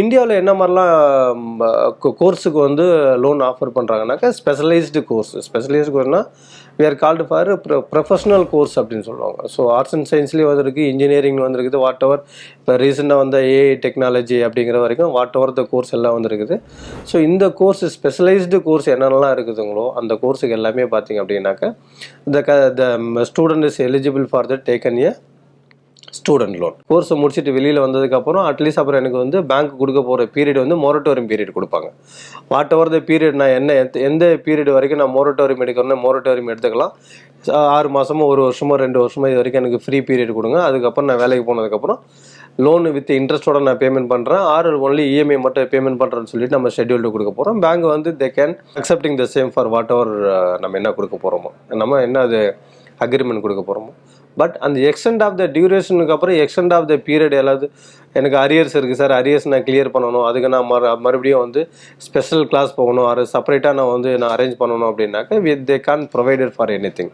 இந்தியாவில் என்ன மாதிரிலாம் கோர்ஸுக்கு வந்து லோன் ஆஃபர் பண்ணுறாங்கனாக்கா specialised course specialised கோர்ஸ்னால் we are called for professional course அப்படின்னு சொல்லுவாங்க. ஸோ ஆர்ட்ஸ் அண்ட் சயின்ஸ்லேயும் வந்திருக்கு இன்ஜினியரிங் வந்திருக்குது வாட் எவர் இப்போ ரீசெண்டாக வந்த ஏஐ டெக்னாலஜி அப்படிங்கிற வரைக்கும் வாட் எவர் த கோர்ஸ் எல்லாம் வந்திருக்குது. ஸோ இந்த கோர்ஸ் ஸ்பெஷலைஸ்டு கோர்ஸ் என்னென்னலாம் இருக்குதுங்களோ அந்த கோர்ஸுக்கு எல்லாமே பார்த்தீங்க அப்படின்னாக்கா த க the student is eligible for the taken a student loan course முடிச்சுட்டு வெளியில் வந்ததுக்கப்புறம் அட்லீஸ்ட் அப்புறம் எனக்கு வந்து பேங்க் கொடுக்க போகிற பீரியட் வந்து மொரட்டோரியம் பீரியட் கொடுப்பாங்க. வாட் எவர் த பீரியட் நான் என்ன எந்த- எந்த பீரியட் வரைக்கும் நான் மொரட்டோரியம் எடுக்கணும்னா மொரட்டோரியம் எடுத்துக்கலாம். ஆறு மாதமோ ஒரு வருஷமோ ரெண்டு வருஷமோ இது வரைக்கும் எனக்கு ஃப்ரீ பீரியட் கொடுங்க. அதுக்கப்புறம் நான் வேலைக்கு போனதுக்கப்புறம் லோன் வித் இன்ட்ரெஸ்ட்டோட நான் பேமெண்ட் பண்ணுறேன் ஆறு ஒன்லி இஎம்ஐ மட்டும் பேமெண்ட் பண்ணுறேன்னு சொல்லிட்டு நம்ம ஷெட்யூல்டு கொடுக்க போகிறோம் பேங்க் வந்து they can accepting the same for whatever நம்ம என்ன கொடுக்க போகிறோமோ நம்ம என்ன அது அக்ரிமெண்ட் கொடுக்க போகிறோமோ பட் அந்த எக்ஸ்டெண்ட் ஆஃப் த டியூரேஷனுக்கு அப்புறம் எக்ஸ்டெண்ட் ஆஃப் த பீரியட் எல்லாது எனக்கு அரியர்ஸ் இருக்குது சார் அரியர்ஸ் நான் கிளியர் பண்ணணும். அதுக்கு நான் மறு மறுபடியும் வந்து ஸ்பெஷல் கிளாஸ் போகணும். அது செப்பரேட்டாக நான் வந்து நான் அரேஞ்ச் பண்ணணும் அப்படின்னாக்கா with they can provided for anything